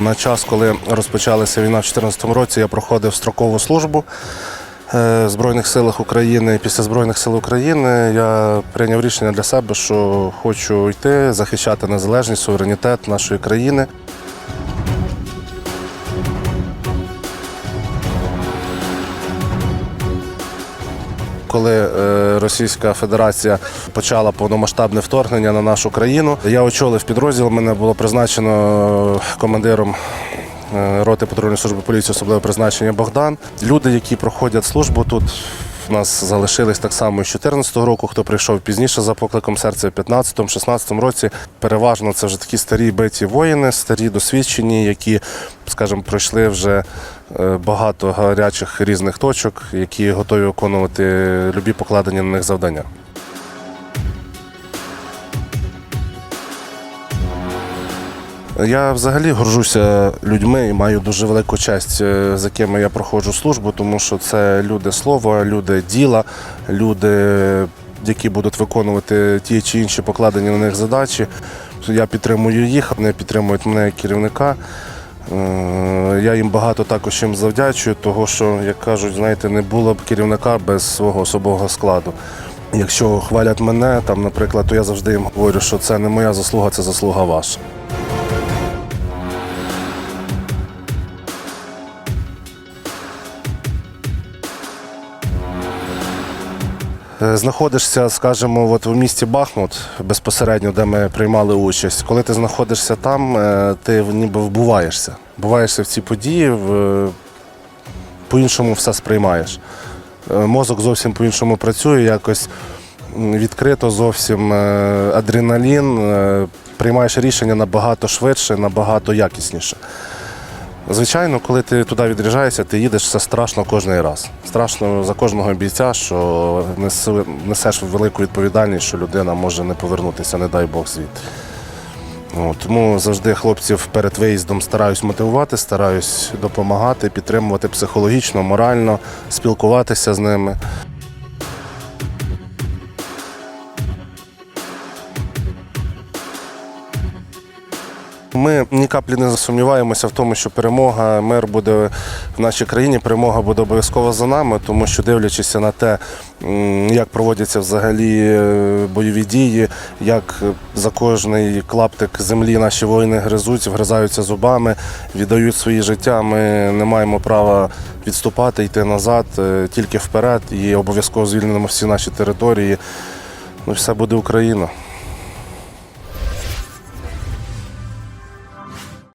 На час, коли розпочалася війна в 2014 році, я проходив строкову службу е, в Збройних силах України. Після Збройних сил України я прийняв рішення для себе, що хочу йти захищати незалежність, суверенітет нашої країни. Коли е, Російська Федерація почала повномасштабне вторгнення на нашу країну, я очолив підрозділ. Мене було призначено командиром е, роти патрульної служби поліції особливе призначення Богдан. Люди, які проходять службу тут. У нас залишились так само і з 2014 року, хто прийшов пізніше за покликом серця в 2015-2016 році. Переважно це вже такі старі биті воїни, старі досвідчені, які, скажімо, пройшли вже е, багато гарячих різних точок, які готові виконувати любі покладені на них завдання. Я взагалі горжуся людьми і маю дуже велику честь, е, з якими я проходжу службу, тому що це люди слова, люди діла, люди, які будуть виконувати ті чи інші покладені на них задачі. Я підтримую їх, вони підтримують мене як керівника. Е, Я їм багато також їм завдячую, того що, як кажуть, знаєте, не було б керівника без свого особового складу. Якщо хвалять мене, там, наприклад, то я завжди їм говорю, що це не моя заслуга, це заслуга ваша. Знаходишся, скажімо, от в місті Бахмут, безпосередньо, де ми приймали участь. Коли ти знаходишся там, е, ти ніби вбуваєшся. Вбуваєшся в ці події, в- по-іншому все сприймаєш. Е, Мозок зовсім по-іншому працює, якось відкрито зовсім е, адреналін, е, приймаєш рішення набагато швидше, набагато якісніше. Звичайно, коли ти туди відряджаєшся, ти їдеш все страшно кожен раз. Страшно за кожного бійця, що несеш велику відповідальність, що людина може не повернутися, не дай Бог звідти. От, тому завжди хлопців перед виїздом стараюсь мотивувати, стараюсь допомагати, підтримувати психологічно, морально, спілкуватися з ними. Ми ні каплі не засумніваємося в тому, що перемога, мир буде в нашій країні, перемога буде обов'язково за нами, тому що дивлячись на те, як проводяться взагалі е, бойові дії, як за кожний клаптик землі наші воїни гризуть, вгризаються зубами, віддають свої життя. Ми не маємо права відступати, йти назад, е, тільки вперед і обов'язково звільнимо всі наші території. Ну, все буде Україна.